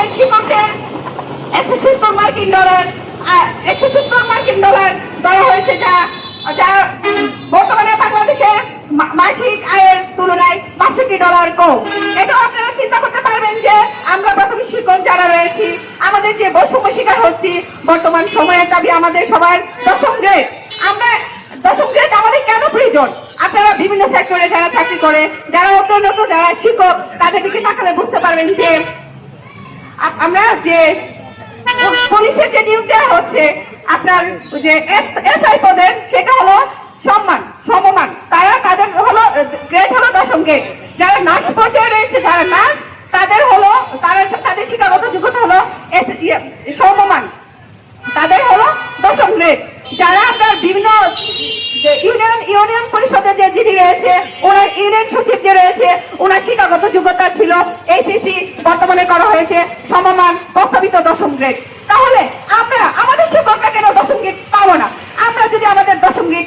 আমাদের শিক্ষকদের একশো সত্তর মার্কিন ডলার একশো সত্তর মার্কিন ডলার দেওয়া হয়েছে যা যা বর্তমানে বাংলাদেশের মাসিক আয়ের তুলনায় বাষট্টি ডলার কম। এটাও আপনারা চিন্তা করতে পারবেন যে আমরা প্রাথমিক শিক্ষক যারা রয়েছি, আমাদের যে বৈষম্য শিকার হচ্ছি, বর্তমান সময়ের দাবি আমাদের সবার দশম গ্রেড। আমরা দশম গ্রেড আমাদের কেন প্রয়োজন? আপনারা বিভিন্ন সেক্টরে যারা চাকরি করে, যারা অত্যন্ত যারা শিক্ষক, তাদের দিকে তাকালে বুঝতে পারবেন যে আমরা যে পুলিশের যে নিয়োগ দেওয়া হচ্ছে আপনার যে এসআই পদের সেটা হলো সম্মান সমমান তারা তাদের হলো গ্রেড হলো দশম গ্রেড যারা নার্স পর্যায়ে রয়েছে যারা নার্স তাদের হলো তারা তাদের শিক্ষাগত যোগ্যতা হলো S- ইয়ে, সমমান তাদের হলো দশম গ্রেড যারা আপনার বিভিন্ন যে ইউনিয়ন ইউনিয়ন পরিষদের যে যিনি রয়েছে, ওনার ইউনিয়ন সচিব যে রয়েছে, ওনার শিক্ষাগত যোগ্যতা ছিল এসিসি বর্তমানে করা হয়েছে, সমমান প্রস্তাবিত দশম গ্রেড। তাহলে আমরা আমাদের শিক্ষকরা কেন দশম গ্রেড পাবো না? আমরা যদি আমাদের দশম গ্রেড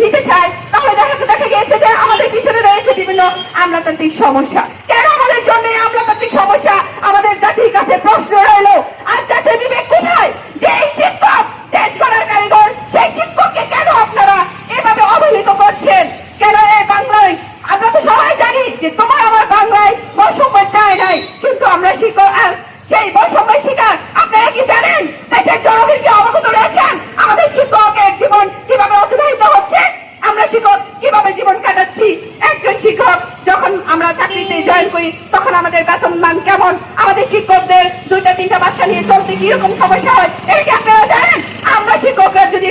নিতে চাই, তাহলে দেখা দেখা গিয়েছে যে আমাদের পিছনে রয়েছে বিভিন্ন আমলাতান্ত্রিক সমস্যা কেন আমাদের জন্য এই আমলাতান্ত্রিক সমস্যা আমাদের জাতির কাছে প্রশ্ন রইল আর জাতির বিবেক কোথায় যে এই শিক্ষক তেজ করার কারিগর সেই শিক্ষককে কেন আপনারা এভাবে অবহেলিত করছেন কেন এই বাংলায় আমরা তো সবাই জানি যে তোমার আমার বাংলায় বৈষম্য চায় নাই কিন্তু আমরা শিক্ষক আর সেই বৈষম্যের শিকার আপনারা কি জানেন দেশের জনগণ কি অবগত রয়েছেন আমাদের শিক্ষকের জীবন কীভাবে অতিবাহিত হচ্ছে আমরা শিক্ষক কীভাবে জীবন কাটাচ্ছি একজন শিক্ষক, যখন আমরা চাকরিতে জয়েন করি, তখন আমাদের বেতন মান কেমন? আমাদের শিক্ষকদের দুইটা, তিনটা বাচ্চা নিয়ে চলতে কীরকম সমস্যা হয়? কি আপনারা জানেন? আমরা শিক্ষকরা যদি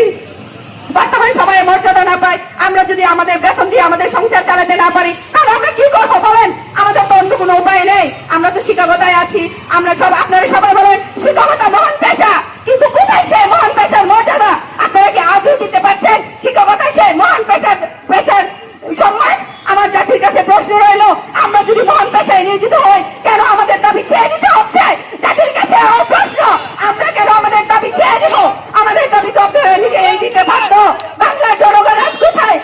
বর্তমান সময়ে মর্যাদা না পাই, আমরা যদি আমাদের বেতন দিয়ে আমাদের সংসার চালাতে না পারি, তাহলে আমরা কি করব বলেন? আমাদের তো অন্য কোনো উপায় নেই। আমরা তো শিক্ষকতায় আছি। আমরা সব আপনারা সবাই বলেন, শিক্ষকতা মহান পেশা কিন্তু কোথায় সে মহান পেশার মর্যাদা আপনারা কি আজও দিতে পারছেন শিক্ষকতা সে মহান পেশার পেশার সম্মান আমার জাতির কাছে প্রশ্ন রইল আমরা যদি মহান পেশায় নিয়োজিত হই কেন আমাদের দাবি ছেড়ে দিতে হচ্ছে? জাতির কাছে প্রশ্ন, আমরা কেন আমাদের দাবি ছেড়ে দিব? আমাদের দাবি তো দিতে জনগণ আজ কোথায়?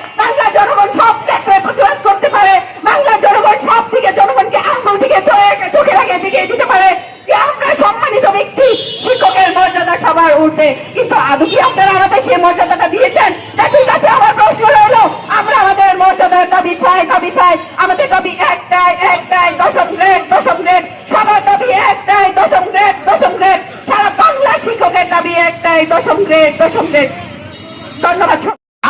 জনগণ সব ক্ষেত্রে প্রতিবাদ করতে পারে। বাংলা জনগণ সব দিকে, জনগণকে আঙ্গুল দিকে চোখে- লাগিয়ে দিকে দিতে পারে। যে আমরা সম্মানিত ব্যক্তি, শিক্ষকের মর্যাদা সবার উঠবে কিন্তু আদৌ কি আপনারা আমাদের সেই মর্যাদাটা দিয়েছেন জাতির কাছে আমার প্রশ্ন রইল আমরা আমাদের মর্যাদার দাবি চাই দাবি চাই আমাদের দাবি একটাই একটাই দশম গ্রেড দশম গ্রেড সবার দাবি একটাই দশম গ্রেড দশম গ্রেড সারা বাংলা শিক্ষকের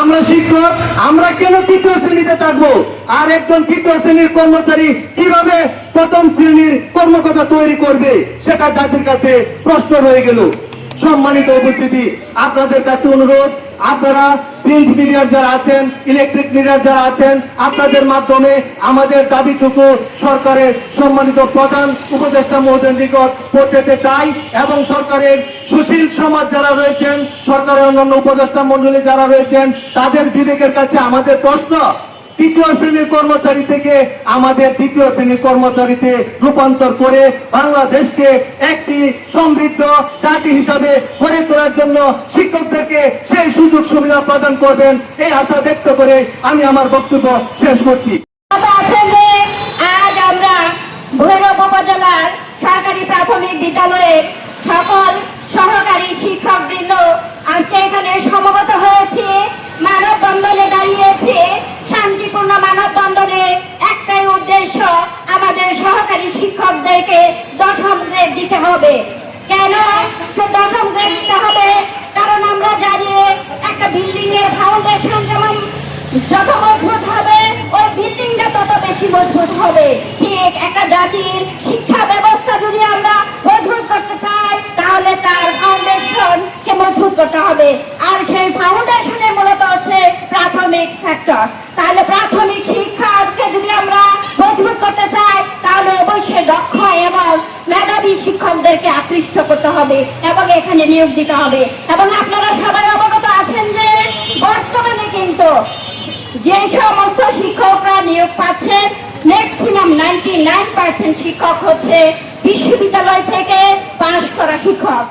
আমরা শিক্ষক, আমরা কেন তৃতীয় শ্রেণীতে থাকব? আর একজন তৃতীয় শ্রেণির কর্মচারী কীভাবে প্রথম শ্রেণির কর্মকর্তা তৈরি করবে? সেটা যাদের কাছে প্রশ্ন রয়ে গেল। সম্মানিত উপস্থিতি, আপনাদের কাছে অনুরোধ, আপনারা প্রিন্ট মিডিয়ার যারা আছেন ইলেকট্রিক মিডিয়ার যারা আছেন, আপনাদের মাধ্যমে আমাদের দাবিটুকু সরকারের সম্মানিত প্রধান উপদেষ্টা মহোদয়ের নিকট পৌঁছাতে চাই এবং সরকারের সুশীল সমাজ যারা রয়েছেন, সরকারের অন্যান্য উপদেষ্টা মন্ডলী যারা রয়েছেন, তাদের বিবেকের কাছে আমাদের প্রশ্ন তৃতীয় শ্রেণির কর্মচারী থেকে আমাদের তৃতীয় শ্রেণির কর্মচারীতে রূপান্তর করে বাংলাদেশকে একটি সমৃদ্ধ জাতি হিসাবে গড়ে তোলার জন্য শিক্ষকদেরকে সেই সুযোগ সুবিধা প্রদান করবেন, এই আশা ব্যক্ত করে আমি আমার বক্তব্য শেষ করছি। আজ আমরা সরকারি প্রাথমিক বিদ্যালয়ের সকল সহকারী শিক্ষক বৃন্দ আজকে এখানে সমবেত হয়েছে মানববন্ধনে দাঁড়িয়েছে শান্তিপূর্ণ মানববন্ধনে একটাই উদ্দেশ্য আমাদের সহকারী শিক্ষকদেরকে দশম গ্রেড দিতে হবে কেন সে দশম গ্রেড দিতে হবে কারণ আমরা জানি একটা বিল্ডিং এর শিক্ষা ব্যবস্থা যদি আমরা মজবুত করতে চাই তাহলে অবশ্যই দক্ষ এবং মেধাবী শিক্ষকদেরকে আকৃষ্ট করতে হবে এবং এখানে নিয়োগ দিতে হবে এবং আপনারা সবাই অবগত আছেন যে বর্তমানে কিন্তু যে সমস্ত শিক্ষকরা নিয়োগ পাচ্ছেন ম্যাক্সিমাম নাইনটি নাইন পার্সেন্ট শিক্ষক হচ্ছে বিশ্ববিদ্যালয় থেকে পাশ করা শিক্ষক।